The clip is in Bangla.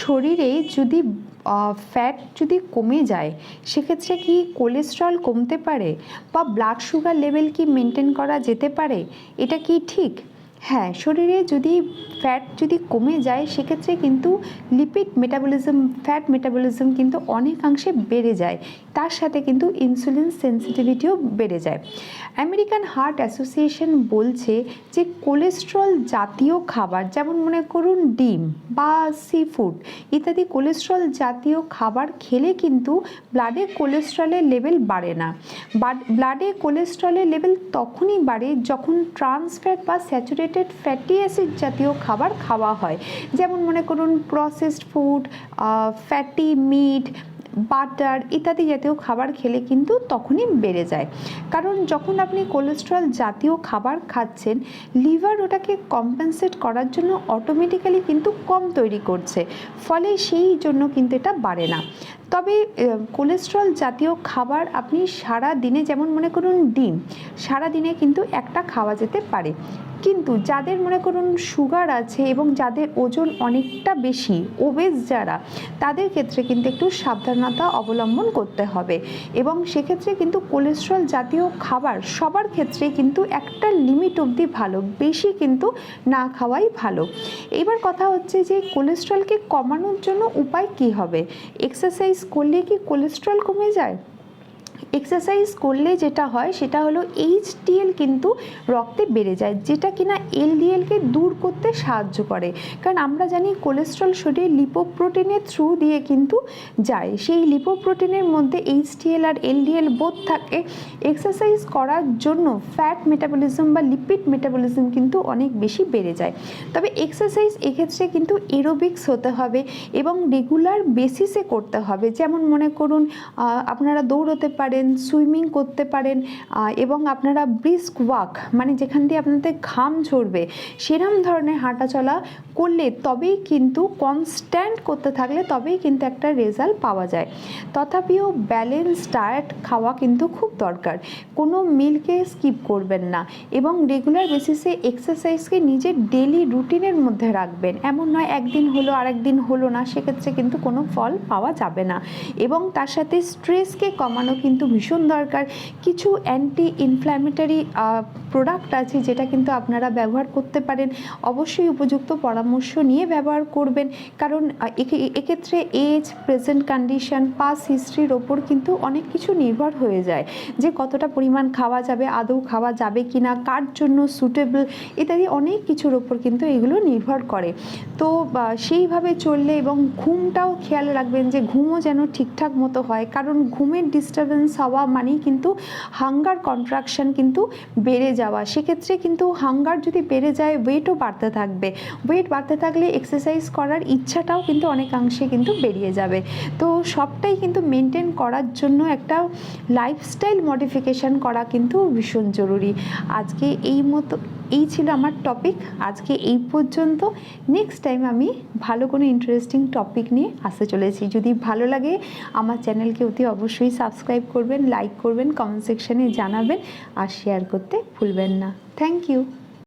শরীরে যদি ফ্যাট যদি কমে যায়, সেক্ষেত্রে কি কোলেস্ট্রল কমতে পারে? বা ব্লাড সুগার লেভেল কি মেনটেন করা যেতে পারে? এটা কি ঠিক? হ্যাঁ শরীরে যদি ফ্যাট যদি কমে যায়, সেক্ষেত্রে কিন্তু লিপিড মেটাবলিজম ফ্যাট মেটাবলিজম কিন্তু অনেকাংশে বেড়ে যায়। তার সাথে কিন্তু ইনসুলিন সেন্সিটিভিটিও বেড়ে যায়। আমেরিকান হার্ট অ্যাসোসিয়েশন বলছে যে কোলেস্ট্রল জাতীয় খাবার, যেমন মনে করুন ডিম বা সি ফুড ইত্যাদি কোলেস্ট্রল জাতীয় খাবার খেলে কিন্তু ব্লাডে কোলেস্ট্রলের লেভেল বাড়ে না। ব্লাডে কোলেস্ট্রলের লেভেল তখনই বাড়ে যখন ট্রান্সফ্যাট বা বা স্যাচুরেটেড ফ্যাটি অ্যাসিড জাতীয় খাবার খাওয়া হয়। যেমন মনে করুন processed food fatty meat butter ইত্যাদি জাতীয় খাবার খেলে কিন্তু তখনই বেড়ে যায়। কারণ যখন আপনি কোলেস্ট্রল জাতীয় খাবার খাচ্ছেন লিভার ওটাকে কম্পেনসেট করার জন্য অটোমেটিক্যালি কিন্তু কম তৈরি করছে। ফলে সেই জন্য কিন্তু এটা বাড়ে না। তবে কোলেস্ট্রল জাতীয় খাবার আপনি সারা দিনে যেমন মনে করুন ডিম সারা দিনে কিন্তু একটা খাওয়া যেতে পারে। কিন্তু যাদের মনে করুন সুগার আছে এবং যাদের ওজন অনেকটা বেশি ওবেজ যারা, তাদের ক্ষেত্রে কিন্তু একটু সাবধানতা অবলম্বন করতে হবে। এবং সেক্ষেত্রে কিন্তু কোলেস্ট্রল জাতীয় খাবার সবার ক্ষেত্রে কিন্তু একটা লিমিট অবধি ভালো, বেশি কিন্তু না খাওয়াই ভালো। এবার কথা হচ্ছে যে কোলেস্ট্রলকে কমানোর জন্য উপায় কি হবে? এক্সারসাইজ করলে কি কোলেস্ট্রল কমে যায়? এক্সারসাইজ করলে যেটা হয়, সেটা হলো এইচডিএল কিন্তু রক্তে বেড়ে যায়, যেটা কিনা এলডিএলকে দূর করতে সাহায্য করে। কারণ আমরা জানি কোলেস্ট্রল শরীরে লিপোপ্রোটিনের থ্রু দিয়ে কিন্তু যায়। সেই লিপোপ্রোটিনের মধ্যে এইচডিএল আর এলডিএল বোধ থাকে। এক্সারসাইজ করার জন্য ফ্যাট মেটাবলিজম বা লিপিড মেটাবলিজম কিন্তু অনেক বেশি বেড়ে যায়। তবে এক্সারসাইজ এক্ষেত্রে কিন্তু এরোবিক্স হতে হবে এবং রেগুলার বেসিসে করতে হবে। যেমন মনে করুন আপনারা দৌড়তে পারেন পারেন, সুইমিং করতে পারেন এবং আপনারা ব্রিস্ক ওয়াক মানে যেখান দিয়ে আপনাদের ঘাম ঝরবে, সেরম ধরনের হাঁটা চলা করলে তবেই কিন্তু কনস্ট্যান্ট করতে থাকলে তবেই কিন্তু একটা রেজাল্ট পাওয়া যায়। তথাপিও ব্যালেন্স ডায়েট খাওয়া কিন্তু খুব দরকার। কোনো মিলকে স্কিপ করবেন না এবং রেগুলার বেসিসে এক্সারসাইজকে নিজের ডেলি রুটিনের মধ্যে রাখবেন। এমন নয় একদিন হলো, আরেকদিন হলো না, সেক্ষেত্রে কিন্তু কোনো ফল পাওয়া যাবে না। এবং তার সাথে স্ট্রেসকে কমানো কিন্তু ভীষণ দরকার। কিছু অ্যান্টি ইনফ্ল্যামেটারি প্রোডাক্ট আছে যেটা কিন্তু আপনারা ব্যবহার করতে পারেন। অবশ্যই উপযুক্ত পরামর্শ নিয়ে ব্যবহার করবেন। কারণ এক্ষেত্রে এজ প্রেজেন্ট কন্ডিশন পাস হিস্ট্রির ওপর কিন্তু অনেক কিছু নির্ভর হয়ে যায়। যে কতটা পরিমাণ খাওয়া যাবে, আদৌ খাওয়া যাবে কি না কার জন্য সুটেবল ইত্যাদি অনেক কিছুর ওপর কিন্তু এগুলো নির্ভর করে। তো সেইভাবে চললে এবং ঘুমটাও খেয়াল রাখবেন যে ঘুমও যেন ঠিকঠাক মতো হয়। কারণ ঘুমের ডিস্টারবেন্স হওয়া মানেই কিন্তু হাঙ্গার কন্ট্রাকশন কিন্তু বেড়ে যাওয়া, সেক্ষেত্রে কিন্তু হাঙ্গার যদি বেড়ে যায়, ওয়েটও বাড়তে থাকবে। ওয়েট বাড়তে থাকলে এক্সারসাইজ করার ইচ্ছাটাও কিন্তু অনেকাংশে কিন্তু বেরিয়ে যাবে। তো সবটাই কিন্তু মেনটেন করার জন্য একটা লাইফস্টাইল মডিফিকেশান করা কিন্তু ভীষণ জরুরি। আজকে এই মতো এই ছিল আমার টপিক আজকে এই পর্যন্ত। নেক্সট টাইম আমি ভালো কোনো ইন্টারেস্টিং টপিক নিয়ে আসতে চলেছি। যদি ভালো লাগে, আমার চ্যানেলকে অতি অবশ্যই সাবস্ক্রাইব করবেন লাইক করবেন কমেন্ট সেকশানে জানাবেন, আর শেয়ার করতে ভুলবেন না। Thank you